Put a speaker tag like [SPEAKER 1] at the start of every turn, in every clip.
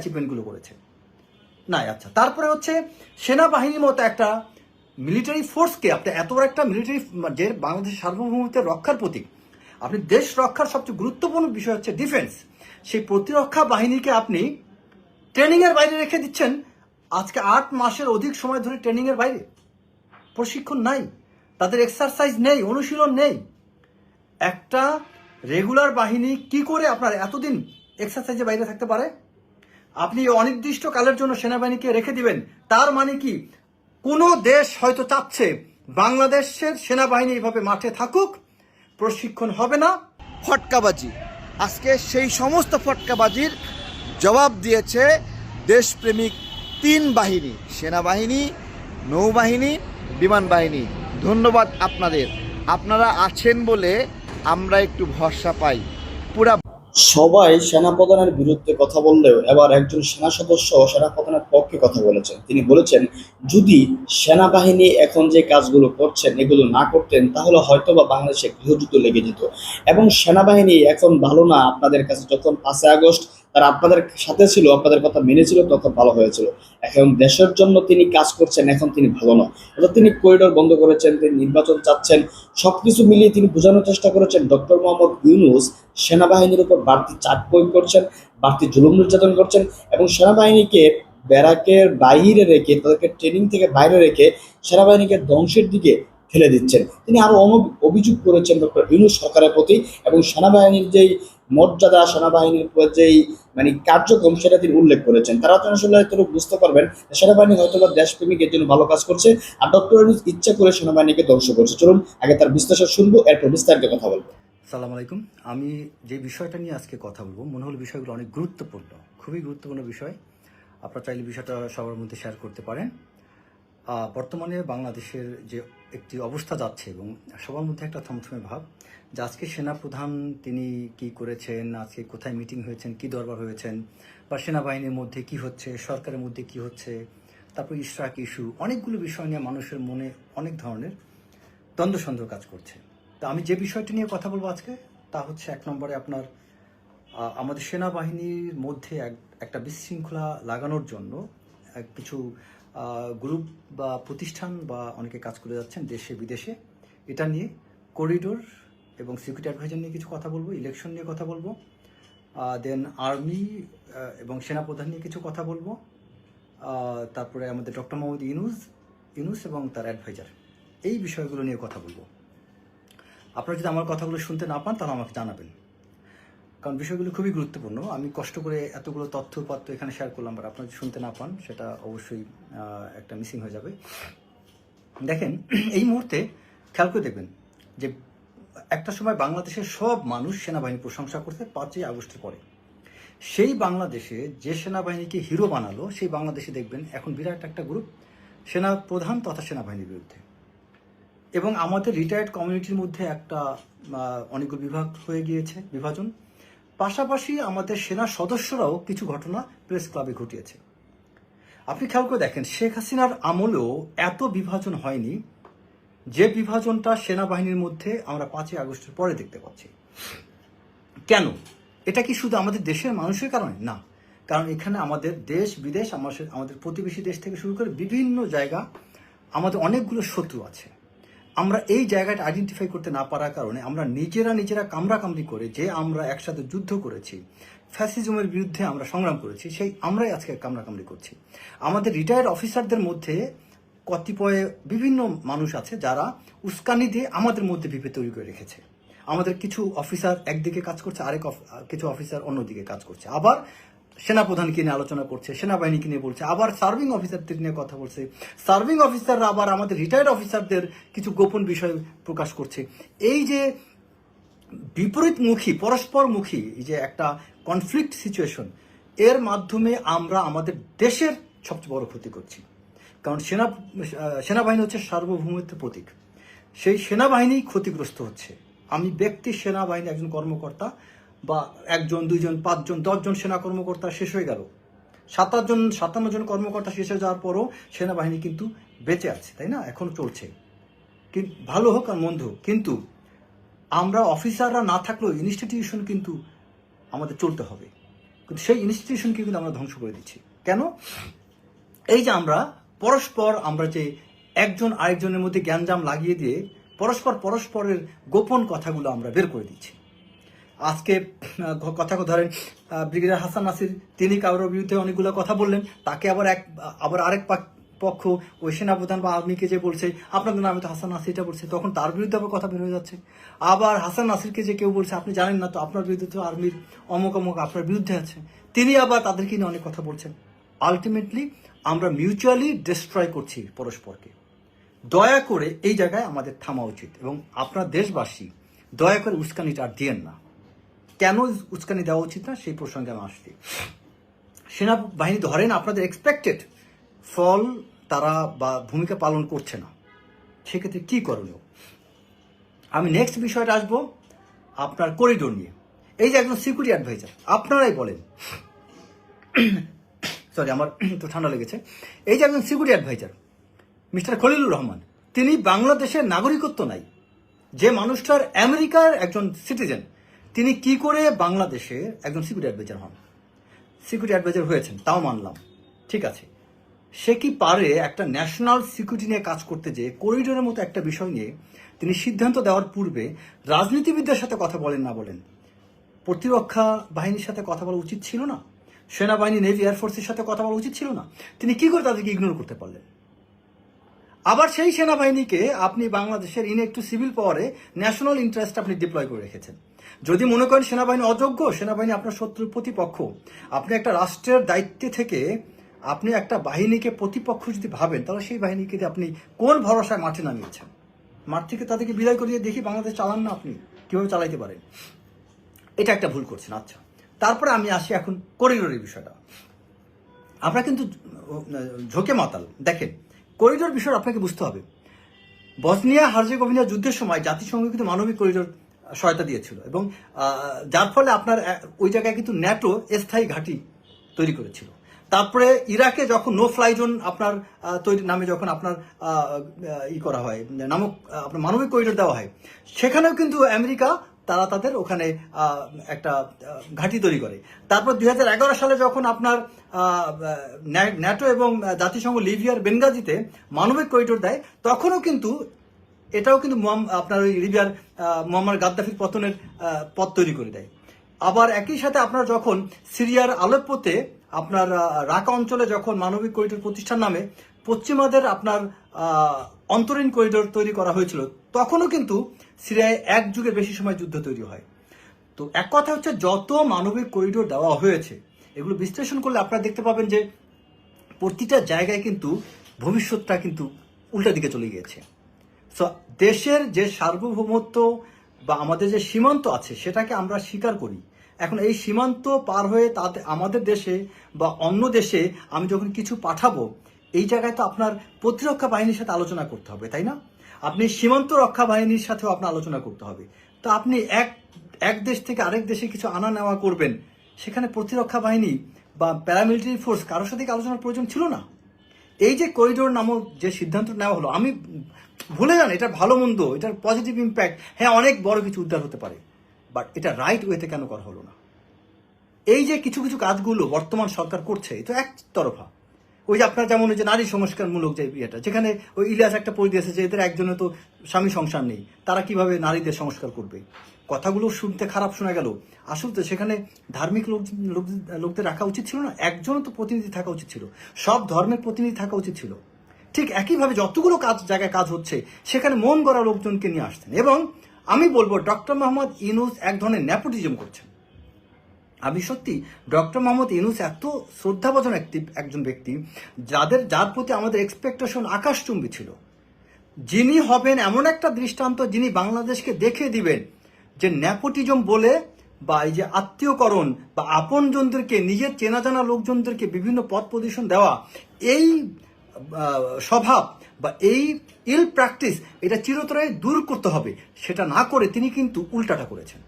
[SPEAKER 1] অ্যাচিভমেন্টগুলো করেছে। না আচ্ছা তারপরে হচ্ছে সেনাবাহিনীর মতো একটা মিলিটারি ফোর্সকে আপনি এত বড় একটা মিলিটারি যে বাংলাদেশের সার্বভৌমত্বের রক্ষার প্রতীক, আপনি দেশ রক্ষার সবচেয়ে গুরুত্বপূর্ণ বিষয় হচ্ছে ডিফেন্স সেই প্রতিরক্ষা বাহিনীকে আপনি ট্রেনিংয়ের বাইরে রেখে দিচ্ছেন। আজকে আট মাসের অধিক সময় ধরে ট্রেনিংয়ের বাইরে। প্রশিক্ষণ নাই, তাদের এক্সারসাইজ নেই, অনুশীলন নেই। একটা রেগুলার বাহিনী কি করে আপনার এতদিন এক্সারসাইজের বাইরে থাকতে পারে? আপনি অনির্দিষ্ট কালের জন্য সেনাবাহিনীকে রেখে দিবেন। তার মানে কি? কোনো দেশ হয়তো চাচ্ছে বাংলাদেশের সেনাবাহিনী এইভাবে মাঠে থাকুক, প্রশিক্ষণ হবে না।
[SPEAKER 2] ফটকাবাজি। আজকে সেই সমস্ত ফটকাবাজির জবাব দিয়েছে দেশপ্রেমিক তিন বাহিনী, সেনাবাহিনী, নৌবাহিনী, বিমান বাহিনী। ধন্যবাদ আপনাদের। আপনারা আছেন বলে আমরা একটু ভরসা পাই। পুরা
[SPEAKER 3] সবাই সেনাপ্রধানের বিরুদ্ধে কথা বললেও এবার একজন সেনা সদস্য সেনাপ্রধানের পক্ষে কথা বলেছেন। তিনি বলেছেন, যদি সেনাবাহিনী এখন যে কাজগুলো করছেন, এগুলো না করতেন, তাহলে হয়তো বা বাংলাদেশে গৃহযুদ্ধ লেগে যেত। এবং সেনাবাহিনী এখন ভালো না, আপনাদের কাছে যখন পাঁচই আগস্ট তারা আপনাদের সাথে ছিল, আপনাদের কথা মেনেছিল তখন ভালো হয়েছিল। এখন দেশের জন্য তিনি কাজ করছেন, এখন তিনি ভালো নয় অর্থাৎ তিনি করিডোর বন্ধ করেছেন, তিনি নির্বাচন চাচ্ছেন। সবকিছু মিলিয়ে তিনি বোঝানোর চেষ্টা করেছেন, ডক্টর মোহাম্মদ ইউনুস সেনাবাহিনীর উপর বাড়তি চাপ প্রয়োগ করছেন, বাড়তি জুলুম নির্যাতন করছেন এবং সেনাবাহিনীকে ব্যারাকের বাইরে রেখে, তাদেরকে ট্রেনিং থেকে বাইরে রেখে সেনাবাহিনীকে ধ্বংসের দিকে ফেলে দিচ্ছেন। তিনি আরও অনু- অভিযোগ করেছেন ডক্টর ইউনুস সরকারের প্রতি এবং সেনাবাহিনীর যেই মর্যাদা সেনাবাহিনীর যেই মানে কার্যক্রম সেটা তিনি উল্লেখ করেছেন। তারা তো আসলে হয়তো বুঝতে পারবেন সেনাবাহিনী হয়তো বা দেশপ্রেমিকের জন্য ভালো কাজ করছে আর ডক্টর ইচ্ছা করে সেনাবাহিনীকে ধ্বংস করছে। চলুন আগে তার বিশ্লেষণ শুনব, এরপর বিস্তারিত কথা বলব।
[SPEAKER 1] সালাম আলাইকুম। আমি যে বিষয়টা নিয়ে আজকে কথা বলব, মনে হল বিষয়গুলো অনেক গুরুত্বপূর্ণ, খুবই গুরুত্বপূর্ণ বিষয়। আপনারা চাইলে বিষয়টা সবার মধ্যে শেয়ার করতে পারেন। বর্তমানে বাংলাদেশের যে একটি অবস্থা যাচ্ছে এবং সবার মধ্যে একটা থমথমে ভাব, যে আজকে সেনাপ্রধান তিনি কি করেছেন, আজকে কোথায় মিটিং হয়েছেন, কি দরবার হয়েছেন, বা সেনাবাহিনীর মধ্যে কি হচ্ছে, সরকারের মধ্যে কি হচ্ছে, তারপর ইশরাক ইস্যু, অনেকগুলো বিষয় নিয়ে মানুষের মনে অনেক ধরনের দ্বন্দ্ব সন্দেহ কাজ করছে। তা আমি যে বিষয়টি নিয়ে কথা বলব আজকে, তা হচ্ছে এক নম্বরে আপনার আমাদের সেনাবাহিনীর মধ্যে এক, একটা বিশৃঙ্খলা লাগানোর জন্য কিছু গ্রুপ বা প্রতিষ্ঠান বা অনেকে কাজ করে যাচ্ছেন দেশে, বিদেশে। এটা নিয়ে করিডোর এবং সিকিউরিটি অ্যাডভাইজার নিয়ে কিছু কথা বলব ইলেকশন নিয়ে কথা বলব দেন আর্মি এবং সেনাপ্রধান নিয়ে কিছু কথা বলব। তারপরে আমাদের ডক্টর মোহাম্মদ ইউনুস ইউনুস এবং তার অ্যাডভাইজার এই বিষয়গুলো নিয়ে কথা বলব। আপনারা যদি আমার কথাগুলো শুনতে না পান, তাহলে আমাকে জানাবেন। কারণ বিষয়গুলো খুবই গুরুত্বপূর্ণ। আমি কষ্ট করে এতগুলো তথ্য উপাত্ত এখানে শেয়ার করলাম বাট আপনারা শুনতে না পান, সেটা অবশ্যই একটা মিসিং হয়ে যাবে। দেখেন, এই মুহূর্তে খেয়াল করে দেখবেন যে একটা সময় বাংলাদেশের সব মানুষ সেনাবাহিনী প্রশংসা করতে পাঁচই আগস্টের পরে। সেই বাংলাদেশে যে সেনাবাহিনীকে হিরো বানালো, সেই বাংলাদেশে দেখবেন এখন বিরাট একটা গ্রুপ সেনা প্রধান তথা সেনাবাহিনীর বিরুদ্ধে। এবং আমাদের রিটায়ার্ড কমিউনিটির মধ্যে একটা অনেকগুলো বিভাগ হয়ে গিয়েছে, বিভাজন। পাশাপাশি আমাদের সেনা সদস্যরাও কিছু ঘটনা প্রেস ক্লাবে ঘটিয়েছে। আপনি খেয়াল করে দেখেন, শেখ হাসিনার আমলেও এত বিভাজন হয়নি যে বিভাজনটা সেনাবাহিনীর মধ্যে আমরা পাঁচই আগস্টের পরে দেখতে পাচ্ছি। কেন? এটা কি শুধু আমাদের দেশের মানুষের কারণে? না। কারণ এখানে আমাদের দেশ, বিদেশ, আমাদের আমাদের প্রতিবেশী দেশ থেকে শুরু করে বিভিন্ন জায়গা আমাদের অনেকগুলো শত্রু আছে। আমরা এই জায়গাটা আইডেন্টিফাই করতে না পারার কারণে আমরা নিজেরা নিজেরা কামড়াকামড়ি করে যে আমরা একসাথে যুদ্ধ করেছি ফ্যাসিজমের বিরুদ্ধে আমরা সংগ্রাম করেছি, সেই আমরাই আজকে কামড়াকামড়ি করছি। আমাদের রিটায়ার্ড অফিসারদের মধ্যে কতিপয় বিভিন্ন মানুষ আছে যারা উস্কানি দিয়ে আমাদের মধ্যে বিভেদ তৈরি করে রেখেছে। আমাদের কিছু অফিসার একদিকে কাজ করছে, আরেক কিছু অফিসার অন্যদিকে কাজ করছে। আবার সেনাপ্রধানকে নিয়ে আলোচনা করছে সেনাবাহিনীকে নিয়ে বলছে, আবার সার্ভিং অফিসারদের নিয়ে কথা বলছে। সার্ভিং অফিসাররা আবার আমাদের রিটায়ার্ড অফিসারদের কিছু গোপন বিষয় প্রকাশ করছে। এই যে বিপরীতমুখী, পরস্পরমুখী এই যে একটা কনফ্লিক্ট সিচুয়েশন এর মাধ্যমে আমরা আমাদের দেশের সবচেয়ে বড় ক্ষতি করছি। কারণ সেনা, সেনাবাহিনী হচ্ছে সার্বভৌমত্বের প্রতীক। সেই সেনাবাহিনী ক্ষতিগ্রস্ত হচ্ছে। আমি ব্যক্তি সেনাবাহিনী, একজন কর্মকর্তা বা একজন, দুইজন, পাঁচজন, দশজন সেনা কর্মকর্তা শেষ হয়ে গেল। সাতাশ জন, সাতান্ন জন কর্মকর্তা শেষ হয়ে যাওয়ার পরও সেনাবাহিনী কিন্তু বেঁচে আছে, তাই না? এখনও চলছে। ভালো হোক আর মন্দ হোক, কিন্তু আমরা অফিসাররা না থাকলেও ইনস্টিটিউশন কিন্তু আমাদের চলতে হবে। কিন্তু সেই ইনস্টিটিউশনকে কিন্তু আমরা ধ্বংস করে দিচ্ছি। কেন? এই যে আমরা পরস্পর আমরা যে একজন আরেকজনের মধ্যে জ্ঞানজাম লাগিয়ে দিয়ে পরস্পর পরস্পরের গোপন কথাগুলো আমরা বের করে দিচ্ছি। আজকে কথা ধরেন ব্রিগেডিয়ার হাসান নাসির, তিনি কারোর বিরুদ্ধে অনেকগুলো কথা বললেন, তাকে আবার এক, আবার আরেক পাক- পক্ষ ওই সেনাপ্রধান বা আর্মিকে যে বলছে, আপনাদের নামে তো হাসান নাসিরটা বলছে, তখন তার বিরুদ্ধে আবার কথা বের হয়ে যাচ্ছে। আবার হাসান নাসিরকে যে কেউ বলছে, আপনি জানেন না, তো আপনার বিরুদ্ধে তো আর্মির অমুক অমুক আপনার বিরুদ্ধে আছে। তিনি আবার তাদেরকে নিয়ে অনেক কথা বলছেন। আলটিমেটলি, আমরা মিউচুয়ালি ডিস্ট্রয় করছি পরস্পরকে। দয়া করে এই জায়গায় আমাদের থামা উচিত এবং আপনার দেশবাসী, দয়া করে উস্কানিটা আর দিয়েন না। কেন উস্কানি দেওয়া উচিত না সেই প্রসঙ্গে আমি আসছি। সেনাবাহিনী ধরেন আপনাদের এক্সপেক্টেড ফল তারা বা ভূমিকা পালন করছে না। সেক্ষেত্রে কি করণীয়? আমি নেক্সট বিষয়টা আসব আপনার করিডোর নিয়ে। এই যে একজন সিকিউরিটি অ্যাডভাইজার আপনারাই বলেন। সরি আমার তো ঠান্ডা লেগেছে। এই যে একজন security adviser mister Khalilur Rahman, তিনি বাংলাদেশের নাগরিকত্ব নাই। যে মানুষটার আমেরিকার একজন সিটিজেন তিনি কি করে বাংলাদেশে একজন সিকিউরিটি অ্যাডভাইজার হন? সিকিউরিটি অ্যাডভাইজার হয়েছেন, তাও মানলাম। ঠিক আছে। সে কি পারে একটা ন্যাশনাল সিকিউরিটি নিয়ে কাজ করতে যে করিডোরের মতো একটা বিষয় নিয়ে তিনি সিদ্ধান্ত দেওয়ার পূর্বে রাজনীতিবিদদের সাথে কথা বলেন না বলেন? প্রতিরক্ষা বাহিনীর সাথে কথা বলা উচিত ছিল না? সেনাবাহিনী নেভি এয়ারফোর্সের সাথে কথা বলা উচিত ছিল না? তিনি কি করে তাদেরকে ইগনোর করতে পারলেন? আবার সেই সেনাবাহিনীকে আপনি বাংলাদেশের ইন একটু সিভিল পাওয়ারে ন্যাশনাল ইন্টারেস্ট আপনি ডিপ্লয় করে রেখেছেন। যদি মনে করেন সেনাবাহিনী অযোগ্য, সেনাবাহিনী আপনার শত্রুর প্রতিপক্ষ। আপনি একটা রাষ্ট্রের দায়িত্বে থেকে আপনি একটা বাহিনীকে প্রতিপক্ষ যদি ভাবেন, তাহলে সেই বাহিনীকে আপনি কোন ভরসায় মাঠে নামিয়েছেন মাঠ থেকে তাদেরকে বিদায় করিয়ে দেখি বাংলাদেশ চালান না আপনি, কীভাবে চালাইতে পারেন? এটা একটা ভুল করছেন আচ্ছা। তারপরে আমি আসি এখন করিডোরের বিষয়টা। আমরা কিন্তু ঝোঁকে মাতাল, দেখেন করিডোর বিষয় আপনাকে বুঝতে হবে। বসনিয়া হার্জেগোভিনা যুদ্ধের সময় জাতিসংঘ কিন্তু মানবিক করিডোর সহায়তা দিয়েছিল। এবং যার ফলে আপনার ওই জায়গায় কিন্তু ন্যাটো স্থায়ী ঘাঁটি তৈরি করেছিল। তারপরে ইরাকে যখন নো ফ্লাই জোন আপনার তৈরি, নামে যখন আপনার ই করা হয়, নামক আপনার মানবিক করিডোর দেওয়া হয়, সেখানেও কিন্তু আমেরিকা, তারা তাদের ওখানে একটা ঘাঁটি তৈরি করে। তারপর দু হাজার এগারো সালে যখন আপনার ন্যাটো এবং জাতিসংঘ লিবিয়ার বেঙ্গাজিতে মানবিক করিডোর দেয়, তখনও কিন্তু এটাও কিন্তু আপনার ওই লিবিয়ার মুয়াম্মার গাদ্দাফির পতনের পথ তৈরি করে দেয়। আবার একই সাথে আপনার যখন সিরিয়ার আলেপ্পোতে আপনার রাকা অঞ্চলে যখন মানবিক করিডোর প্রতিষ্ঠান নামে পশ্চিমাদের আপনার অন্তরীণ করিডোর তৈরি করা হয়েছিল, তখনও কিন্তু সিরিয়ায় এক যুগের বেশি সময় যুদ্ধ তৈরি হয়। তো এক কথা হচ্ছে, যত মানবিক করিডোর দেওয়া হয়েছে, এগুলো বিশ্লেষণ করলে আপনারা দেখতে পাবেন যে প্রতিটা জায়গায় কিন্তু ভবিষ্যৎটা কিন্তু উল্টা দিকে চলে গিয়েছে। সো দেশের যে সার্বভৌমত্ব বা আমাদের যে সীমান্ত আছে, সেটাকে আমরা স্বীকার করি। এখন এই সীমান্ত পার হয়ে তাতে আমাদের দেশে বা অন্য দেশে আমি যখন কিছু পাঠাবো, এই জায়গায় তো আপনার প্রতিরক্ষা বাহিনীর সাথে আলোচনা করতে হবে, তাই না? আপনি সীমান্ত রক্ষা বাহিনীর সাথেও আপনার আলোচনা করতে হবে। তো আপনি এক এক দেশ থেকে আরেক দেশে কিছু আনা নেওয়া করবেন, সেখানে প্রতিরক্ষা বাহিনী বা প্যারামিলিটারি ফোর্স কারোর সাথে আলোচনার প্রয়োজন ছিল না? এই যে করিডোর নামক যে সিদ্ধান্ত নেওয়া হলো, আমি ভুলে যান, এটা ভালো মন্দ, এটার পজিটিভ ইম্প্যাক্ট হ্যাঁ অনেক বড় কিছু উদ্ধার হতে পারে বাট এটা রাইট ওয়েতে কেন করা হলো না? এই যে কিছু কিছু কাজগুলো বর্তমান সরকার করছে এটা একতরফা ওই যে আপনার যেমন ওই যে নারী সংস্কারমূলক যে ইয়েটা, যেখানে ওই ইলিয়াস একটা দিয়েছে যে এদের একজনে তো স্বামী সংসার নেই, তারা কীভাবে নারীদের সংস্কার করবে? কথাগুলো শুনতে খারাপ শোনা গেল। আসলে তো সেখানে ধার্মিক লোক, লোক- লোকদের রাখা উচিত ছিল না, একজনও তো প্রতিনিধি থাকা উচিত ছিল। সব ধর্মের প্রতিনিধি থাকা উচিত ছিল। ঠিক একইভাবে যতগুলো কাজ, জায়গায় কাজ হচ্ছে, সেখানে মন গড়া লোকজনকে নিয়ে আসতেন। এবং আমি বলব, ডক্টর মোহাম্মদ ইনুস এক ধরনের নেপোটিজম করছেন। আমি সত্যি ডক্টর মোহাম্মদ ইনুস এত শ্রদ্ধাভাজন একটি, একজন ব্যক্তি, যাদের, যার প্রতি আমাদের এক্সপেকটেশন আকাশচুম্বী ছিল। যিনি হবেন এমন একটা দৃষ্টান্ত যিনি বাংলাদেশকে দেখে দিবেন। যে ন্যাপোটিজম বলে বা এই যে আত্মীয়করণ বা আপনজনদেরকে, নিজের চেনা জানা লোকজনদেরকে বিভিন্ন পদ প্রদর্শন দেওয়া, এই স্বভাব বা এই ইল প্র্যাকটিস এটা চিরতরে দূর করতে হবে। সেটা না করে তিনি কিন্তু উল্টাটা করেছেন।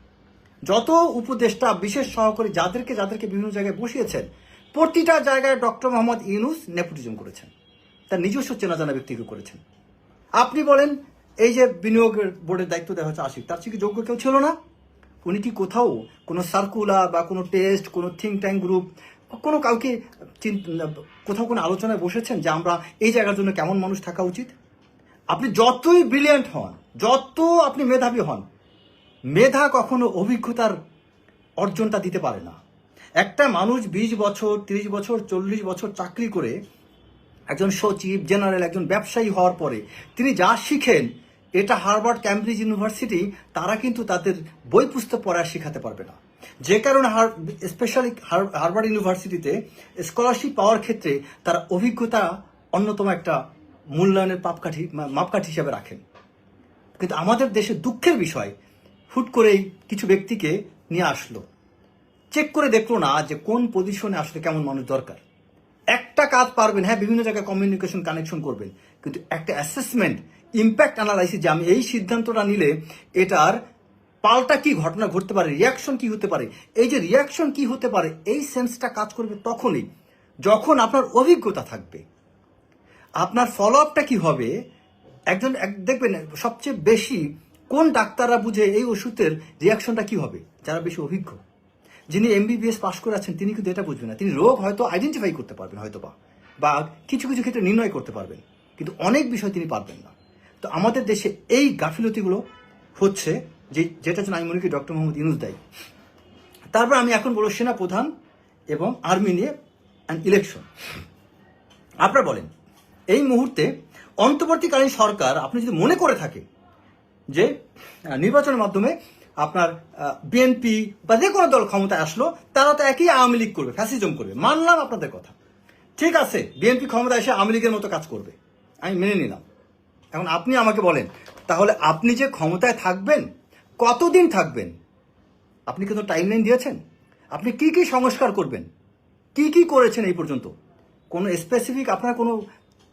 [SPEAKER 1] যত উপদেষ্টা, বিশেষ সহকারী যাদেরকে যাদেরকে বিভিন্ন জায়গায় বসিয়েছেন, প্রতিটা জায়গায় ডক্টর মোহাম্মদ ইউনুস নেপোটিজম করেছেন। তার নিজস্ব চেনা জানা ব্যক্তিকে করেছেন। আপনি বলেন এই যে বিনিয়োগের বোর্ডের দায়িত্ব দেওয়া হচ্ছে আশিক, তার থেকে যোগ্য কেউ ছিল না? উনি কি কোথাও কোনো সার্কুলার বা কোনো টেস্ট কোনো থিঙ্ক ট্যাঙ্ক গ্রুপ কোনো কাউকে কোথাও কোনো আলোচনায় বসেছেন যে আমরা এই জায়গার জন্য কেমন মানুষ থাকা উচিত? আপনি যতই ব্রিলিয়েন্ট হন, যত আপনি মেধাবী হন, মেধা কখনো অভিজ্ঞতার অর্জনটা দিতে পারে না। একটা মানুষ বিশ বছর, তিরিশ বছর, চল্লিশ বছর চাকরি করে একজন সচিব, জেনারেল, একজন ব্যবসায়ী হওয়ার পরে তিনি যা শিখেন, এটা হার্ভার্ড ক্যামব্রিজ ইউনিভার্সিটি, তারা কিন্তু তাদের বই পুস্তক পড়া শেখাতে পারবে না। যে কারণে স্পেশালি হার্ভার্ড ইউনিভার্সিটিতে স্কলারশিপ পাওয়ার ক্ষেত্রে তারা অভিজ্ঞতা অন্যতম একটা মূল্যায়নের পাপকাঠি মাপকাঠি হিসাবে রাখেন। কিন্তু আমাদের দেশে দুঃখের বিষয়, হুট করেই কিছু ব্যক্তিকে নিয়ে আসলো। চেক করে দেখল না যে কোন পজিশনে আসলে কেমন মানুষ দরকার। একটা কাজ পারবেন হ্যাঁ বিভিন্ন জায়গায় কমিউনিকেশন কানেকশন করবেন। কিন্তু একটা অ্যাসেসমেন্ট ইম্প্যাক্ট অ্যানালাইসিস যে আমি এই সিদ্ধান্তটা নিলে এটার পাল্টা কি ঘটনা ঘটতে পারে রিয়াকশন কি হতে পারে, এই যে রিয়াকশন কি হতে পারে, এই সেন্সটা কাজ করবে তখনই, যখন আপনার অভিজ্ঞতা থাকবে। আপনার ফলো আপটা কি হবে? একজন, এক- দেখবেন, সবচেয়ে বেশি কোন ডাক্তাররা বুঝে এই ওষুধের রিয়াকশনটা কি হবে? যারা বেশি অভিজ্ঞ। যিনি এমবিবিএস পাশ করে আছেন তিনি কিন্তু এটা বুঝবেন না। তিনি রোগ হয়তো আইডেন্টিফাই করতে পারবেন হয়তো বা কিছু কিছু ক্ষেত্রে নির্ণয় করতে পারবেন, কিন্তু অনেক বিষয় তিনি পারবেন না। তো আমাদের দেশে এই গাফিলতিগুলো হচ্ছে যে, যেটা জন্য আমি মনে করি ডক্টর মোহাম্মদ ইউনুস দায়ী। তারপর আমি এখন বলব সেনা প্রধান এবং আর্মি নিয়ে অ্যান্ড ইলেকশন আপনারা বলেন, এই মুহূর্তে অন্তর্বর্তীকালীন সরকার, আপনি যদি মনে করে থাকেন যে নির্বাচনের মাধ্যমে আপনার বিএনপি বা যে কোনো দল ক্ষমতায় আসলো, তারা তো একই আওয়ামী লীগ করবে ফ্যাসিজম করবে। মানলাম আপনাদের কথা। ঠিক আছে বিএনপি ক্ষমতায় এসে আওয়ামী লীগের মতো কাজ করবে। আমি মেনে নিলাম। এখন আপনি আমাকে বলেন, তাহলে আপনি যে ক্ষমতায় থাকবেন, কতদিন থাকবেন? আপনি কিন্তু টাইম লাইন দিয়েছেন? আপনি কি কি সংস্কার করবেন? কি কি করেছেন এই পর্যন্ত? কোনো স্পেসিফিক আপনার কোনো,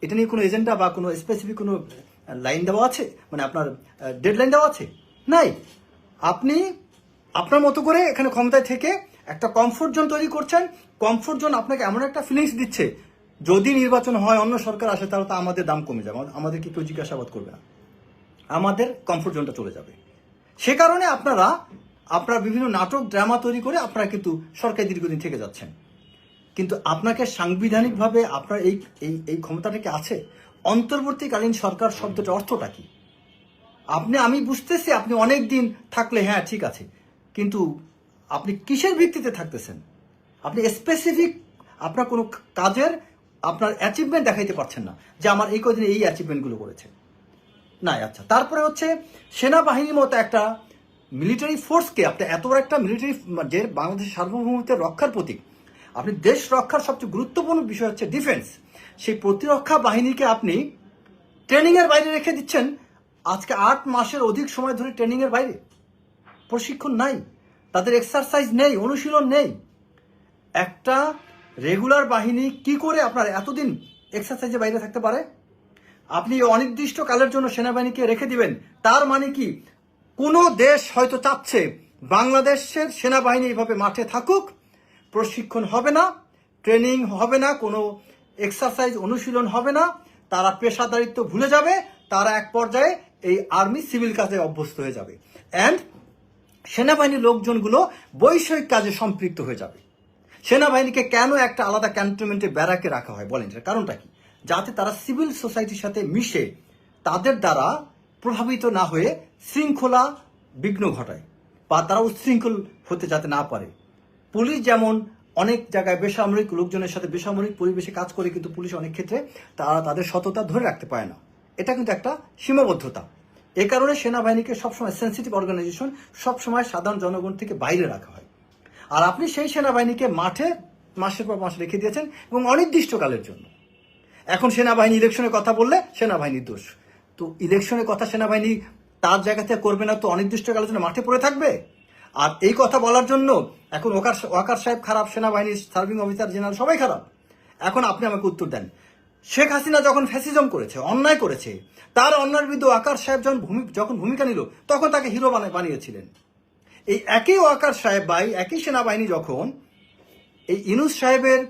[SPEAKER 1] এটা নিয়ে কোনো এজেন্ডা বা কোনো স্পেসিফিক কোনো লাইন দেওয়া আছে? মানে আপনার ডেডলাইন দেওয়া আছে? নাই। আপনি আপনার মতো করে এখানে ক্ষমতায় থেকে একটা কমফোর্ট জোন তৈরি করছেন। কমফোর্ট জোন আপনাকে এমন একটা ফিলিংস দিচ্ছে, যদি নির্বাচন হয়, অন্য সরকার আসে, তাহলে তো আমাদের দাম কমে যাবে। আমাদের কি কেউ জিজ্ঞাসাবাদ করবে না। আমাদের কমফোর্ট জোনটা চলে যাবে। সে কারণে আপনারা আপনারা বিভিন্ন নাটক ড্রামা তৈরি করে আপনারা কিন্তু সরকারি দীর্ঘদিন থেকে যাচ্ছেন। কিন্তু আপনাকে সাংবিধানিকভাবে আপনার এই এই এই ক্ষমতাটা কি আছে? অন্তর্বর্তীকালীন সরকার শব্দটা অর্থটা কি? আপনি, আমি বুঝতেছি আপনি অনেক দিন থাকলে হ্যাঁ ঠিক আছে। কিন্তু আপনি কিসের ভিত্তিতে থাকতেছেন? আপনি স্পেসিফিক আপনার কোনো কাজের আপনার অ্যাচিভমেন্ট দেখাইতে পারছেন না যে আমার এই কদিন এই অ্যাচিভমেন্টগুলো করেছে। না আচ্ছা। তারপরে হচ্ছে সেনাবাহিনীর মতো একটা মিলিটারি ফোর্সকে আপনি এত বড় একটা মিলিটারি যে বাংলাদেশের সার্বভৌমত্বের রক্ষার প্রতীক, আপনি দেশ রক্ষার সবচেয়ে গুরুত্বপূর্ণ বিষয় হচ্ছে ডিফেন্স সেই প্রতিরক্ষা বাহিনীকে আপনি ট্রেনিংয়ের বাইরে রেখে দিচ্ছেন আজকে আট মাসের অধিক সময় ধরে ট্রেনিং এর বাইরে। প্রশিক্ষণ নাই। তাদের এক্সারসাইজ নেই, অনুশীলন নেই। একটা রেগুলার বাহিনী কি করে আপনার এতদিন এক্সারসাইজের বাইরে থাকতে পারে? আপনি অনির্দিষ্ট কালের জন্য সেনাবাহিনীকে রেখে দিবেন। তার মানে কি? কোনো দেশ হয়তো চাচ্ছে বাংলাদেশের সেনাবাহিনী এইভাবে মাঠে থাকুক। প্রশিক্ষণ হবে না ট্রেনিং হবে না, কোনো এক্সারসাইজ অনুশীলন হবে না। তারা পেশাদারিত্ব ভুলে যাবে, তারা এক পর্যায়ে এই আর্মি সিভিল কাজে অভ্যস্ত হয়ে যাবে। অ্যান্ড সেনাবাহিনীর লোকজনগুলো বৈষয়িক কাজে সম্পৃক্ত হয়ে যাবে। সেনাবাহিনীকে কেন একটা আলাদা ক্যান্টনমেন্টে ব্যারাকে রাখা হয় বলেন কারণটা কি? যাতে তারা সিভিল সোসাইটির সাথে মিশে তাদের দ্বারা প্রভাবিত না হয়ে শৃঙ্খলা বিঘ্ন ঘটায় বা তারা উচ্ছৃঙ্খল হতে যাতে না পারে। পুলিশ যেমন অনেক জায়গায় বেসামরিক, লোকজনের সাথে বেসামরিক পরিবেশে কাজ করে, কিন্তু পুলিশ অনেক ক্ষেত্রে তারা তাদের সততা ধরে রাখতে পারে না। এটা কিন্তু একটা সীমাবদ্ধতা। এ কারণে সেনাবাহিনীকে সবসময় সেন্সিটিভ অর্গানাইজেশন সবসময় সাধারণ জনগণ থেকে বাইরে রাখা হয়। আর আপনি সেই সেনাবাহিনীকে মাঠে মাসের পর মাস রেখে দিয়েছেন এবং অনির্দিষ্টকালের জন্য। এখন সেনাবাহিনী ইলেকশনের কথা বললে সেনাবাহিনীর দোষ। তো ইলেকশনের কথা সেনাবাহিনী তার জায়গা থেকে করবে না, তো অনির্দিষ্টকালের জন্য মাঠে পড়ে থাকবে? আর এই কথা বলার জন্য এখন ওকার ওয়াকার সাহেব খারাপ, সেনাবাহিনীর সার্ভিং অফিসার জেনারেল সবাই খারাপ। এখন আপনি আমাকে উত্তর দেন। শেখ হাসিনা যখন ফ্যাসিজম করেছে, অন্যায় করেছে, তার অন্যায়ের বিরুদ্ধে ওয়াকার সাহেব যখন ভূমি, যখন ভূমিকা নিল, তখন তাকে হিরো বানায় বানিয়েছিলেন। এই একই ওয়াকার সাহেব ভাই, একই সেনাবাহিনী যখন, এই ইনুস সাহেবের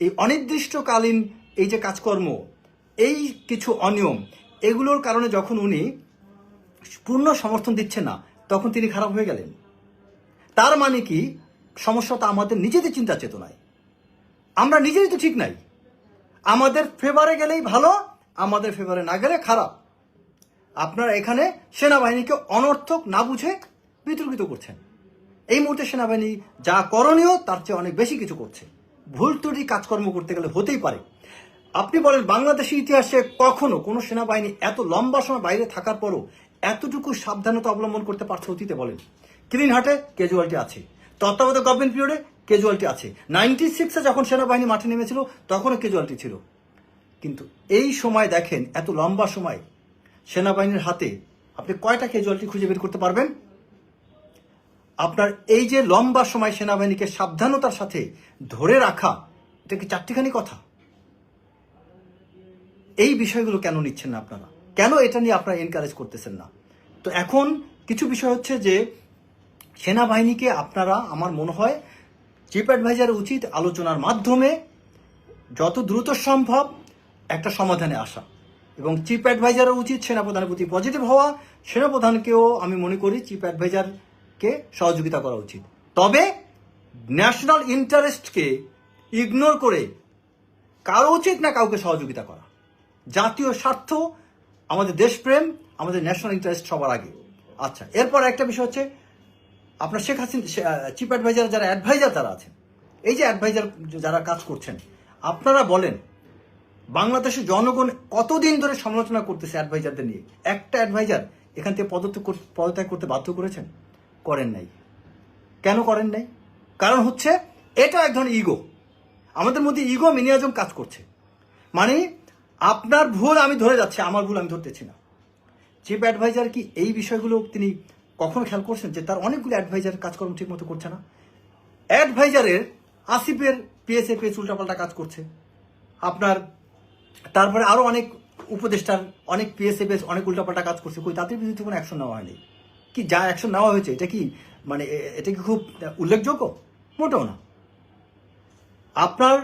[SPEAKER 1] এই অনির্দিষ্টকালীন এই যে কাজকর্ম, এই কিছু অনিয়ম, এগুলোর কারণে যখন উনি পূর্ণ সমর্থন দিচ্ছেন না, তখন তিনি খারাপ হয়ে গেলেন। তার মানে কি, সমস্যাটা আমাদের নিজেদের চিন্তা চেতনায় আমরা নিজেই তো ঠিক নাই। আমাদের ফেভারে গেলেই ভালো, আমাদের ফেভারে না গেলে খারাপ। আপনারা এখানে সেনাবাহিনীকে অনর্থক না বুঝে বিতর্কিত করছেন। এই মুহূর্তে সেনাবাহিনী যা করণীয়, তার চেয়ে অনেক বেশি কিছু করছে। ভুল ত্রুটি কাজকর্ম করতে গেলে হতেই পারে। আপনি বলেন বাংলাদেশের ইতিহাসে কখনো কোনো সেনাবাহিনী এত লম্বা সময় বাইরে থাকার পরও এতটুকু সাবধানতা অবলম্বন করতে পারছে অতীতে বলেন। ক্লিনহাটে ক্যাজুয়ালিটি আছে। তত্ত্বাবধায়ক গভর্নমেন্ট পিরিয়ডে ক্যাজুয়ালিটি আছে। নাইনটি সিক্সে যখন সেনাবাহিনী মাঠে নেমেছিল, তখনও ক্যাজুয়ালিটি ছিল। কিন্তু এই সময় দেখেন, এত লম্বা সময় সেনাবাহিনীর হাতে আপনি কয়টা ক্যাজুয়ালিটি খুঁজে বের করতে পারবেন? আপনার এই যে লম্বা সময় সেনাবাহিনীকে সাবধানতার সাথে ধরে রাখা, এটা কি চারটিখানি কথা? এই বিষয়গুলো কেন নিচ্ছেন না আপনারা? কেন এটা নিয়ে আপনারা এনকারেজ করতেছেন না? তো এখন কিছু বিষয় হচ্ছে যে, সেনাবাহিনীকে আপনারা, আমার মনে হয় চিফ অ্যাডভাইজার উচিত আলোচনার মাধ্যমে যত দ্রুত সম্ভব একটা সমাধানে আসা। এবং চিফ অ্যাডভাইজারও উচিত সেনাপ্রধানের প্রতি পজিটিভ হওয়া, সেনাপ্রধানকেও আমি মনে করি চিফ অ্যাডভাইজারকে সহযোগিতা করা উচিত। তবে ন্যাশনাল ইন্টারেস্টকে ইগনোর করে কারও উচিত না কাউকে সহযোগিতা করা। জাতীয় স্বার্থ, আমাদের দেশপ্রেম, আমাদের ন্যাশনাল ইন্টারেস্ট সবার আগে। আচ্ছা এরপর একটা বিষয় হচ্ছে আপনার শেখ হাসিনা চিফ অ্যাডভাইজার যারা অ্যাডভাইজার যারা আছেন। এই যে অ্যাডভাইজার যারা কাজ করছেন, আপনারা বলেন, বাংলাদেশের জনগণ কতদিন ধরে সমালোচনা করতেছে অ্যাডভাইজারদের নিয়ে? একটা অ্যাডভাইজার এখান থেকে পদত্যাগ পদত্যাগ করতে বাধ্য করেছেন? করেন নাই। কেন করেন নাই? কারণ হচ্ছে, এটা এক ধরনের ইগো আমাদের মধ্যে ইগো মিনিয়াজম কাজ করছে। মানে আপনার ভুল আমি ধরে যাচ্ছি, আমার ভুল আমি ধরতেছি না। চিফ অ্যাডভাইজার কি এই বিষয়গুলো তিনি কখনো খেয়াল করছেন যে তার অনেকগুলো অ্যাডভাইজার কাজকর্ম ঠিক মতো করছে না? অ্যাডভাইজারের আসিফের পিএসএফ এস উল্টাপাল্টা কাজ করছে। আপনার, তারপরে আরও অনেক উপদেষ্টার, অনেক পিএসএফ এস অনেক উল্টাপাল্টা কাজ করছে। কই, তাদের বিরুদ্ধে কোনো অ্যাকশন নেওয়া হয়নি। কি, যা অ্যাকশন নেওয়া হয়েছে, এটা কি মানে এটা কি খুব উল্লেখযোগ্য? মোটেও না। আপনার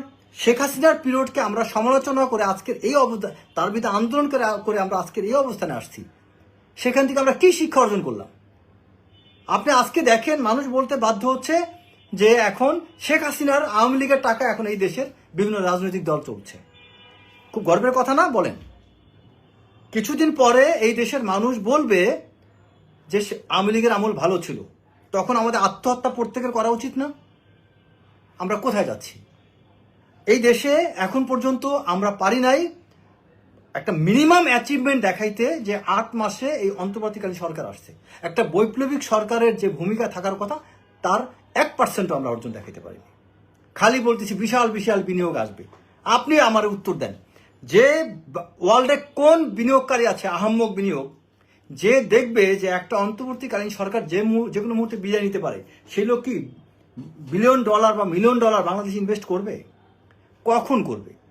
[SPEAKER 1] শেখ হাসিনার পিরিয়ডকে আমরা সমালোচনা করে আজকের এই অবস্থা, তার বিরুদ্ধে আন্দোলন করে করে আমরা আজকের এই অবস্থানে আসছি। সেখান থেকে আমরা কি শিক্ষা অর্জন করলাম? আপনি আজকে দেখেন, মানুষ বলতে বাধ্য হচ্ছে যে এখন শেখ হাসিনার আওয়ামী লীগের টাকা এখন এই দেশের বিভিন্ন রাজনৈতিক দল চলছে খুব গর্বের কথা না, বলেন। কিছুদিন পরে এই দেশের মানুষ বলবে যে আওয়ামী লীগের আমল ভালো ছিল। তখন আমাদের আত্মহত্যা প্রত্যেকের করা উচিত না? আমরা কোথায় যাচ্ছি? এই দেশে এখন পর্যন্ত আমরা পারি নাই একটা মিনিমাম অ্যাচিভমেন্ট দেখাইতে যে আট মাসে এই অন্তর্বর্তীকালীন সরকার আসছে। একটা বৈপ্লবিক সরকারের যে ভূমিকা থাকার কথা, তার এক পার্সেন্টও আমরা অর্জন দেখাইতে পারিনি। খালি বলতেছি বিশাল বিশাল বিনিয়োগ আসবে। আপনি আমার উত্তর দেন। যে ওয়ার্ল্ডে কোন বিনিয়োগকারী আছে, আহাম্মক বিনিয়োগ, যে দেখবে যে একটা অন্তর্বর্তীকালীন সরকার যে যে কোনো মুহূর্তে বিদায় নিতে পারে সেই লোক কি বিলিয়ন ডলার বা মিলিয়ন ডলার বাংলাদেশ ইনভেস্ট করবে? কখন করবে?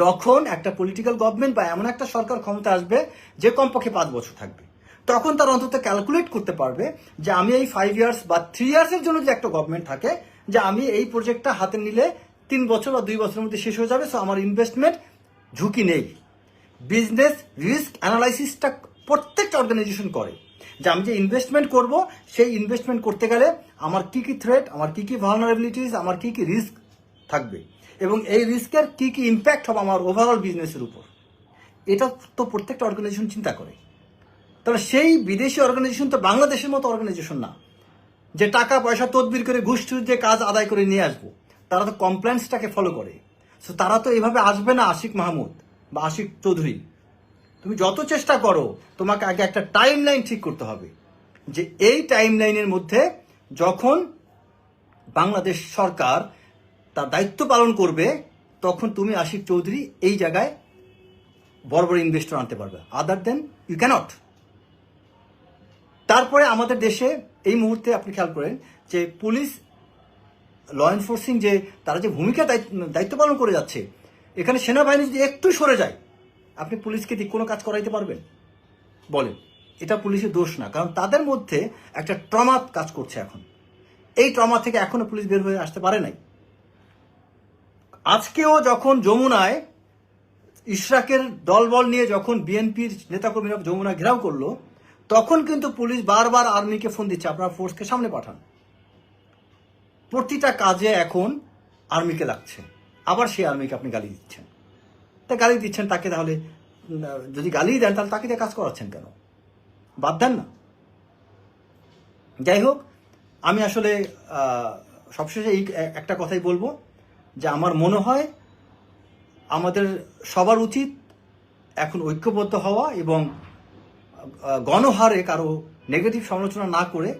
[SPEAKER 1] যখন একটা পলিটিক্যাল গভর্নমেন্ট বা এমন একটা সরকার ক্ষমতা আসবে যে কমপক্ষে পাঁচ বছর থাকবে, তখন তার অন্তত ক্যালকুলেট করতে পারবে যে আমি এই ফাইভ ইয়ার্স বা থ্রি ইয়ার্সের জন্য যে একটা গভর্নমেন্ট থাকে, যে আমি এই প্রজেক্টটা হাতে নিলে তিন বছর বা দুই বছরের মধ্যে শেষ হয়ে যাবে সো আমার ইনভেস্টমেন্ট ঝুঁকি নেই। বিজনেস রিস্ক অ্যানালাইসিসটা প্রত্যেকটা অর্গানাইজেশন করে, যে আমি যে ইনভেস্টমেন্ট করব, সেই ইনভেস্টমেন্ট করতে গেলে আমার কি কি থ্রেট আমার কি কি ভালনারেবিলিটিস আমার কি কি রিস্ক থাকবে। এবং এই রিস্কের কি কি ইম্প্যাক্ট হবে আমার ওভারঅল বিজনেসের উপর? এটা তো প্রত্যেকটা অর্গানাইজেশন চিন্তা করে। তাহলে সেই বিদেশি অর্গানাইজেশন তো বাংলাদেশের মতো অর্গানাইজেশন না, যে টাকা, পয়সা তদবির করে ঘুষ যে কাজ আদায় করে নিয়ে আসব। তারা তো কমপ্লেন্সটাকে ফলো করে। সো তারা তো এইভাবে আসবে না আশিক মাহমুদ বা আশিক চৌধুরী। তুমি যত চেষ্টা করো, তোমাকে আগে একটা টাইম লাইন ঠিক করতে হবে, যে এই টাইম লাইনের মধ্যে যখন বাংলাদেশ সরকার তার দায়িত্ব পালন করবে, তখন তুমি আশিক চৌধুরী এই জায়গায় বড় বড় ইনভেস্টর আনতে পারবে। আদার দেন ইউ ক্যানট তারপরে আমাদের দেশে এই মুহূর্তে আপনি খেয়াল করেন যে পুলিশ ল এনফোর্সিং যে তারা যে ভূমিকা দায়িত্ব পালন করে যাচ্ছে, এখানে সেনাবাহিনী যদি একটু সরে যায়, আপনি পুলিশকে দিয়ে কোনো কাজ করাইতে পারবেন? বলেন। এটা পুলিশের দোষ না, কারণ তাদের মধ্যে একটা ট্রমা কাজ করছে এখন। এই ট্রমা থেকে এখনও পুলিশ বের হয়ে আসতে পারে নাই। আজকেও যখন যমুনায় ইশরাকের দলবল নিয়ে যখন বিএনপির নেতাকর্মীরা যমুনা ঘেরাও করল, তখন কিন্তু পুলিশ বারবার আর্মিকে ফোন দিচ্ছে, আপনারা ফোর্সকে সামনে পাঠান। প্রতিটা কাজে এখন আর্মিকে লাগছে। আবার সেই আর্মিকে আপনি গালি দিচ্ছেন। তা গালি দিচ্ছেন, তাকে তাহলে যদি গালি দেন, তাহলে তাকে কাজ করাচ্ছেন কেন? বাদ দেন না। যাই হোক, আমি আসলে সবশেষে এই একটা কথাই বলব। যে আমার মনে হয় আমাদের সবার উচিত এখন ঐক্যবদ্ধ হওয়া এবং গণহারে কারও নেগেটিভ সমালোচনা না করে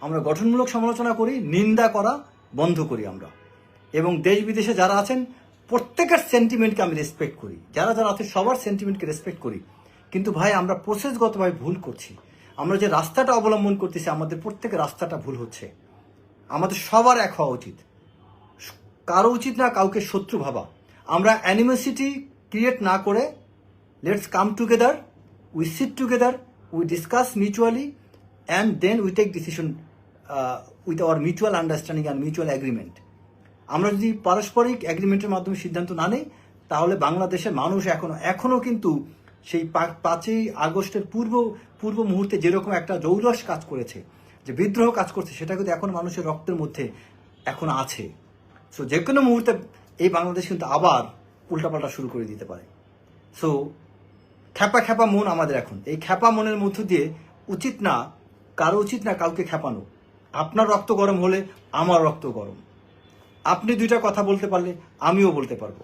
[SPEAKER 1] আমরা গঠনমূলক সমালোচনা করি, নিন্দা করা বন্ধ করি আমরা। এবং দেশ বিদেশে যারা আছেন, প্রত্যেকের সেন্টিমেন্টকে আমি রেসপেক্ট করি। যারা যারা আছে সবার সেন্টিমেন্টকে রেসপেক্ট করি। কিন্তু ভাই, আমরা প্রসেসগতভাবে ভুল করছি। আমরা যে রাস্তাটা অবলম্বন করতেছি, আমাদের প্রত্যেকের রাস্তাটা ভুল হচ্ছে। আমাদের সবার এক হওয়া উচিত। কারও উচিত না কাউকে শত্রু ভাবা। আমরা অ্যানিমাসিটি ক্রিয়েট না করে let's come together, we sit together, we discuss mutually, and then we take decision with our mutual understanding and mutual agreement. আমরা যদি পারস্পরিক অ্যাগ্রিমেন্টের মাধ্যমে সিদ্ধান্ত না নেই, তাহলে বাংলাদেশের মানুষ এখনও এখনও কিন্তু সেই পাঁচই আগস্টের পূর্ব পূর্ব মুহূর্তে যেরকম একটা জৌলস কাজ করেছে, যে বিদ্রোহ কাজ করছে, সেটা কিন্তু এখন মানুষের রক্তের মধ্যে এখন আছে। সো যে কোনো মুহূর্তে এই বাংলাদেশ কিন্তু আবার উল্টাপাল্টা শুরু করে দিতে পারে। সো খ্যাপা খ্যাপা মন আমাদের এখন। এই খ্যাপা মনের মধ্য দিয়ে উচিত না, কারও উচিত না কাউকে খ্যাপানো। আপনার রক্ত গরম হলে আমার রক্ত গরম। আপনি দুইটা কথা বলতে পারলে আমিও বলতে পারব।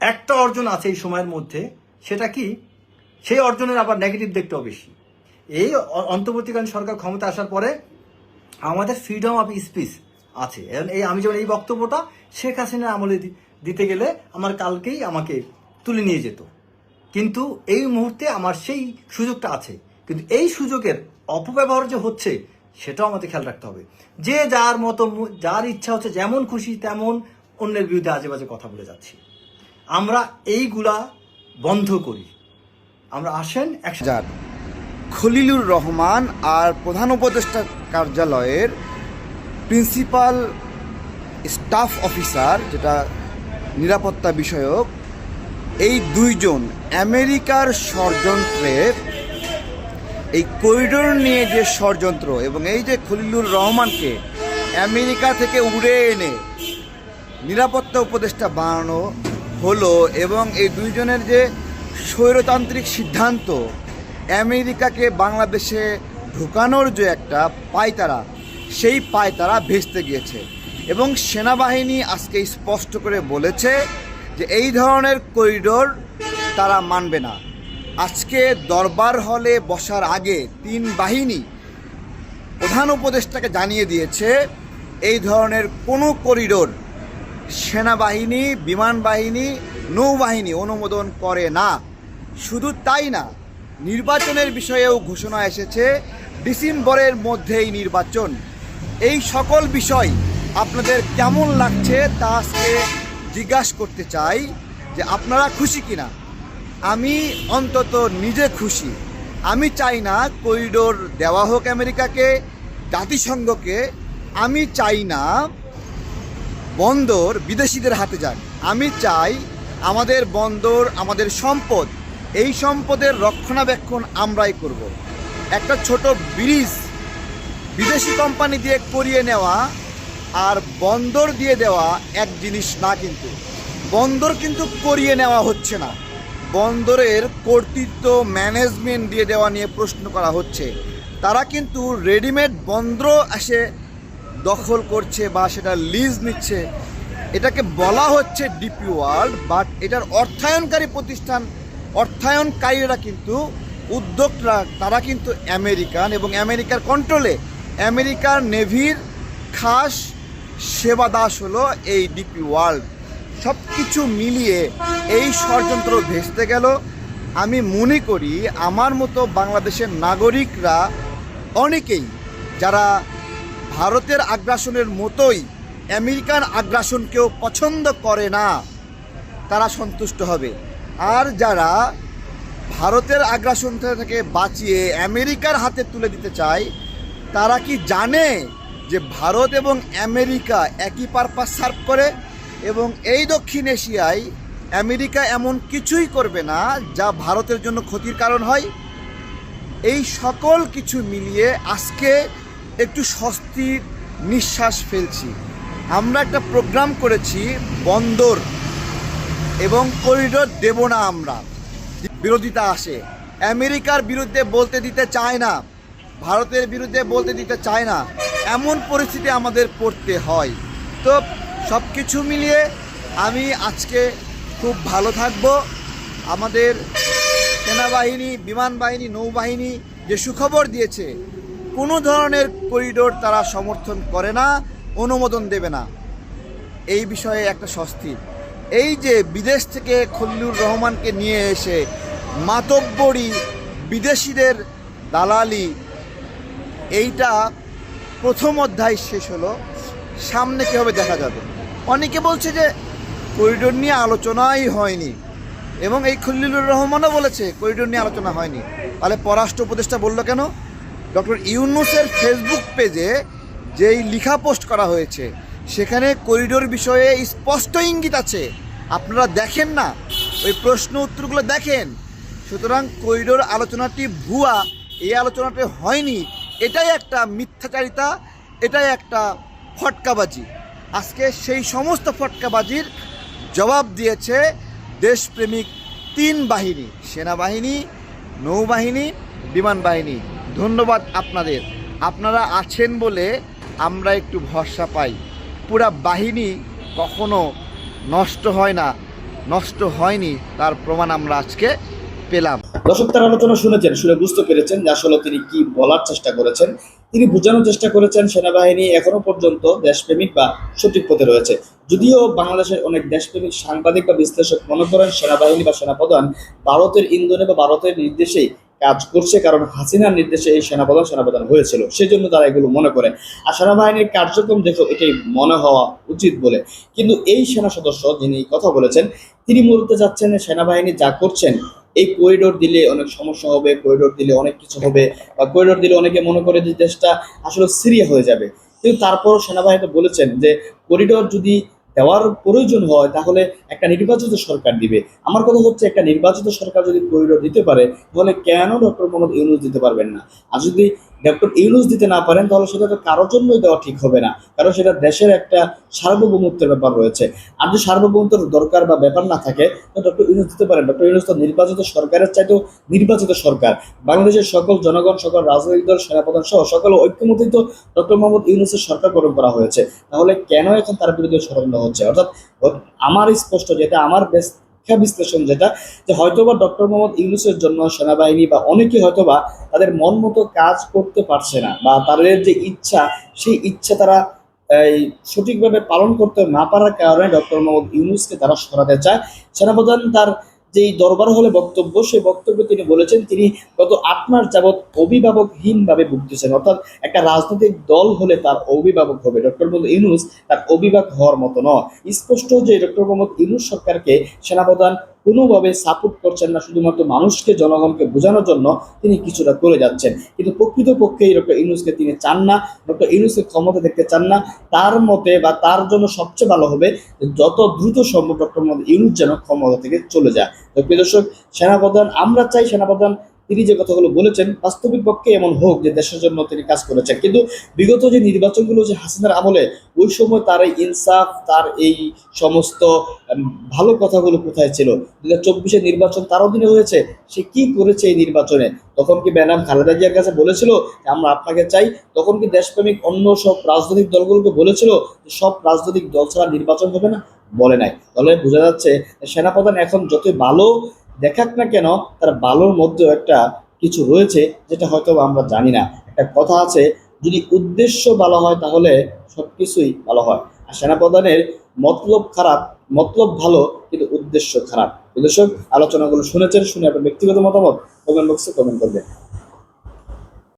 [SPEAKER 1] একটা অর্জন আছে এই সময়ের মধ্যে, সেটা কি? সেই অর্জনের আবার নেগেটিভ দিকটাও বেশি। এই অন্তর্বর্তীকালীন সরকার ক্ষমতা আসার পরে আমাদের ফ্রিডম অফ স্পিচ আছে। এই আমি যেমন এই বক্তব্যটা শেখ হাসিনার আমলে দিতে গেলে আমার কালকেই আমাকে তুলে নিয়ে যেত। কিন্তু এই মুহূর্তে আমার সেই সুযোগটা আছে। কিন্তু এই সুযোগের অপব্যবহার যে হচ্ছে, সেটাও আমাদের খেয়াল রাখতে হবে। যে যার মতো যার ইচ্ছা হচ্ছে যেমন খুশি, তেমন অন্যের বিরুদ্ধে আজে বাজে কথা বলে যাচ্ছি। আমরা এইগুলা বন্ধ করি। আমরা আসেন
[SPEAKER 2] যার খলিলুর রহমান আর প্রধান উপদেষ্টা কার্যালয়ের প্রিন্সিপাল স্টাফ অফিসার, যেটা নিরাপত্তা বিষয়ক, এই দুইজন আমেরিকার ষড়যন্ত্রের এই করিডোর নিয়ে যে ষড়যন্ত্র এবং এই যে খলিলুর রহমানকে আমেরিকা থেকে উড়ে এনে নিরাপত্তা উপদেষ্টা বানানো হলো এবং এই দুইজনের যে স্বৈরতান্ত্রিক সিদ্ধান্ত, আমেরিকাকে বাংলাদেশে ঢুকানোর যে একটা পায়তারা সেই পায় তারা ভেস্তে গিয়েছে। এবং সেনাবাহিনী আজকে স্পষ্ট করে বলেছে যে এই ধরনের করিডোর তারা মানবে না। আজকে দরবার হলে বসার আগে তিন বাহিনী প্রধান উপদেষ্টাকে জানিয়ে দিয়েছে, এই ধরনের কোনো করিডোর সেনাবাহিনী, বিমান বাহিনী, নৌবাহিনী অনুমোদন করে না। শুধু তাই না, নির্বাচনের বিষয়েও ঘোষণা এসেছে, ডিসেম্বরের মধ্যেই নির্বাচন। এই সকল বিষয় আপনাদের কেমন লাগছে তা আজকে জিজ্ঞাসা করতে চাই যে আপনারা খুশি কিনা। আমি অন্তত নিজে খুশি। আমি চাই না করিডোর দেওয়া হোক আমেরিকাকে, জাতিসংঘকে। আমি চাই না বন্দর বিদেশিদের হাতে যাক। আমি চাই আমাদের বন্দর, আমাদের সম্পদ, এই সম্পদের রক্ষণাবেক্ষণ আমরাই করব। একটা ছোট ব্রিজ বিদেশি কোম্পানি দিয়ে করিয়ে নেওয়া আর বন্দর দিয়ে দেওয়া এক জিনিস না কিন্তু। বন্দর কিন্তু করিয়ে নেওয়া হচ্ছে না। বন্দরের কর্তৃত্ব ম্যানেজমেন্ট দিয়ে দেওয়া নিয়ে প্রশ্ন করা হচ্ছে। তারা কিন্তু রেডিমেড বন্দর এসে দখল করছে বা সেটা লিজ নিচ্ছে। এটাকে বলা হচ্ছে ডিপি ওয়ার্ল্ড, বাট এটার অর্থায়নকারী প্রতিষ্ঠান অর্থায়নকারীরা কিন্তু উদ্যোক্তা তারা কিন্তু আমেরিকান এবং আমেরিকার কন্ট্রোলে আমেরিকার নেভির খাস সেবা দাস হলো এই ডিপি ওয়ার্ল্ড। সব কিছু মিলিয়ে এই ষড়যন্ত্র ভেস্তে গেল। আমি মনে করি আমার মতো বাংলাদেশের নাগরিকরা অনেকেই যারা ভারতের আগ্রাসনের মতোই আমেরিকার আগ্রাসনকেও পছন্দ করে না, তারা সন্তুষ্ট হবে। আর যারা ভারতের আগ্রাসন থেকে বাঁচিয়ে আমেরিকার হাতে তুলে দিতে চায় তারা কি জানে যে ভারত এবং আমেরিকা একই পারপাস সার্ভ করে? এবং এই দক্ষিণ এশিয়ায় আমেরিকা এমন কিছুই করবে না যা ভারতের জন্য ক্ষতির কারণ হয়? এই সকল কিছু মিলিয়ে আজকে একটু স্বস্তির নিঃশ্বাস ফেলছি। আমরা একটা প্রোগ্রাম করেছি বন্দর এবং করিডোর দেব না আমরা। বিরোধিতা আসে। আমেরিকার বিরুদ্ধে বলতে দিতে চায় না। ভারতের বিরুদ্ধে বলতে দিতে চায় না, এমন পরিস্থিতি আমাদের পড়তে হয়। তো সব কিছু মিলিয়ে আমি আজকে খুব ভালো থাকব। আমাদের সেনাবাহিনী বিমান বাহিনী নৌবাহিনী যে সুখবর দিয়েছে, কোনো ধরনের করিডোর তারা সমর্থন করে না, অনুমোদন দেবে না। এই বিষয়ে একটা স্বস্তি। এই যে বিদেশ থেকে খল্লুর রহমানকে নিয়ে এসে মাতব্বরি বিদেশিদের দালালি এইটা প্রথম অধ্যায় শেষ হলো। সামনে কীভাবে দেখা যাবে? অনেকে বলছে যে করিডোর নিয়ে আলোচনাই হয়নি এবং এই খলিলুর রহমানও বলেছে করিডোর নিয়ে আলোচনা হয়নি। তাহলে পররাষ্ট্র উপদেষ্টা বলল কেন? ডক্টর ইউনুসের ফেসবুক পেজে যেই লিখা পোস্ট করা হয়েছে, সেখানে করিডোর বিষয়ে স্পষ্ট ইঙ্গিত আছে। আপনারা দেখেন না? ওই প্রশ্ন উত্তরগুলো দেখেন। সুতরাং করিডোর আলোচনাটি ভুয়া, এই আলোচনাটি হয়নি। এটাই একটা মিথ্যাচারিতা, এটাই একটা ফটকাবাজি। আজকে সেই সমস্ত ফটকাবাজির জবাব দিয়েছে দেশপ্রেমিক তিন বাহিনী, সেনাবাহিনী, নৌবাহিনী, বিমান বাহিনী। ধন্যবাদ আপনাদের। আপনারা আছেন বলে আমরা একটু ভরসা পাই। পুরা বাহিনী কখনো নষ্ট হয় না, নষ্ট হয়নি, তার প্রমাণ আমরা আজকে পেলাম।
[SPEAKER 3] দর্শক, তার আলোচনা শুনেছেন, শুনে বুঝতে পেরেছেন যে আসলে তিনি কি বলার চেষ্টা করেছেন। তিনি বোঝানোর চেষ্টা করেছেন, সেনাবাহিনী এখনও পর্যন্ত দেশপ্রেমিক বা সঠিক পথে রয়েছে। যদিও বাংলাদেশের অনেক দেশপ্রেমিক সাংবাদিক বা বিশ্লেষক মনে করেন সেনাবাহিনী বা সেনাপ্রধান ভারতের ইন্ধনে বা ভারতের নির্দেশেই কাজ করছে, কারণ হাসিনার নির্দেশে এই সেনাপ্রধান সেনাপ্রধান হয়েছিল। সেই জন্য তারা এগুলো মনে করে। আর সেনাবাহিনীর কার্যক্রম দেখো, এটাই মনে হওয়া উচিত বলে। কিন্তু এই সেনা সদস্য যিনি কথা বলেছেন, তিনি মূলত চাচ্ছেন সেনাবাহিনী যা করছেন এই করিডোর দিলে অনেক সমস্যা হবে করিডোর দিলে অনেক কিছু হবে বা করিডোর দিলে অনেকে মনে করে যে দেশটা আসলে সিরিয়া হয়ে যাবে। কিন্তু তারপরও সেনাবাহিনী বলেছেন যে করিডোর যদি দেওয়ার প্রয়োজন হয় তাহলে একটা নির্বাচিত সরকার দিবে। আমার কথা হচ্ছে একটা নির্বাচিত সরকার যদি করিডোর দিতে পারে, তাহলে কেন ডক্টর মোহাম্মদ ইউনুস দিতে পারবেন না? আর যদি ডক্টর ইউনুস দিতে না পারেন, তাহলে সেটা তো কারোর জন্যই দেওয়া ঠিক হবে না। কারণ সেটা দেশের একটা সার্বভৌমত্বের ব্যাপার রয়েছে। আর যদি সার্বভৌমত্বের দরকার বা ব্যাপার না থাকে, তো ডক্টর ইউনুস দিতে পারেন। ডক্টর ইউনুস তো নির্বাচিত সরকারের চাইতেও নির্বাচিত সরকার। বাংলাদেশের সকল জনগণ, সকল রাজনৈতিক দল, সেনাপ্রধান সহ সকল ঐক্যমতেই তো ডক্টর মোহাম্মদ ইউনুসের সরকার গঠন করা হয়েছে। তাহলে কেন এখন তার বিরুদ্ধে ষড়যন্ত্র হচ্ছে? অর্থাৎ, আমার স্পষ্ট যেটা আমার বেশ শিক্ষা বিশ্লেষণ যেটা, যে হয়তোবা ডক্টর মোহাম্মদ ইউনুসের জন্য সেনাবাহিনী বা অনেকে হয়তোবা তাদের মন মতো কাজ করতে পারছে না বা তাদের যে ইচ্ছা, সেই ইচ্ছা তারা, এই, সঠিকভাবে পালন করতে না পারার কারণে ডক্টর মোহাম্মদ ইউনুসকে তারা সরাতে চায়। সেনাপ্রধান তার যেই দরবার হলে বক্তব্য, সেই বক্তব্যে তিনি বলেছেন, তিনি গত আট মাস যাবৎ অভিভাবকহীনভাবে ভুগতেছেন অর্থাৎ একটা রাজনৈতিক দল হলে তার অভিভাবক হবে। ডক্টর মোহাম্মদ ইউনুস তার অভিভাবক হওয়ার মতো নয়। স্পষ্ট যে ডক্টর মোহাম্মদ ইউনুস সরকারকে সেনাপ্রধান কোনোভাবে সাপোর্ট করছেন না, শুধুমাত্র মানুষকে, জনগণকে বোঝানোর জন্য তিনি কিছুটা করে যাচ্ছেন। কিন্তু প্রকৃতপক্ষে ডক্টর ইউনুসকে তিনি চান না ডক্টর ইউনুসকে ক্ষমতা দেখতে চান না। তার মতে বা তার জন্য সবচেয়ে ভালো হবে যত দ্রুত সম্ভব ডক্টর মোহাম্মদ ইউনুস যেন ক্ষমতা থেকে চলে যায়। তো প্রিয় দর্শক, সেনাপ্রধান, আমরা চাই সেনাপ্রধান তিনি যে কথাগুলো বলেছেন বাস্তবিক পক্ষে এমন হোক যে দেশের জন্য তিনি কাজ করেছেন। কিন্তু বিগত যে নির্বাচনগুলো যে হাসিনার আমলে, ওই সময় তার এই ইনসাফ, তার এই সমস্ত ভালো কথাগুলো কোথায় ছিল? দু হাজার চব্বিশের নির্বাচন তার অধীনে হয়েছে। সে কি করেছে এই নির্বাচনে? তখন কি ম্যাডাম খালেদা জিয়ার কাছে বলেছিল যে, আমরা আপনাকে চাই তখন কি দেশপ্রেমিক অন্য সব রাজনৈতিক দলগুলোকে বলেছিল যে, সব রাজনৈতিক দল ছাড়া নির্বাচন হবে না বলে নাই। তাহলে বোঝা যাচ্ছে সেনাপ্রধান এখন যতই ভালো দেখাক না কেন, তার ভালোর মধ্যেও একটা কিছু রয়েছে যেটা হয়তো আমরা জানি না। একটা কথা আছে, যদি উদ্দেশ্য ভালো হয় তাহলে সব কিছুই ভালো হয়। আর সেনাপ্রধানের মতলব খারাপ, মতলব ভালো, কিন্তু উদ্দেশ্য খারাপ। দর্শক, আলোচনাগুলো শুনেছেন, শুনে আপনার ব্যক্তিগত মতামত কমেন্ট বক্সে কমেন্ট করবেন।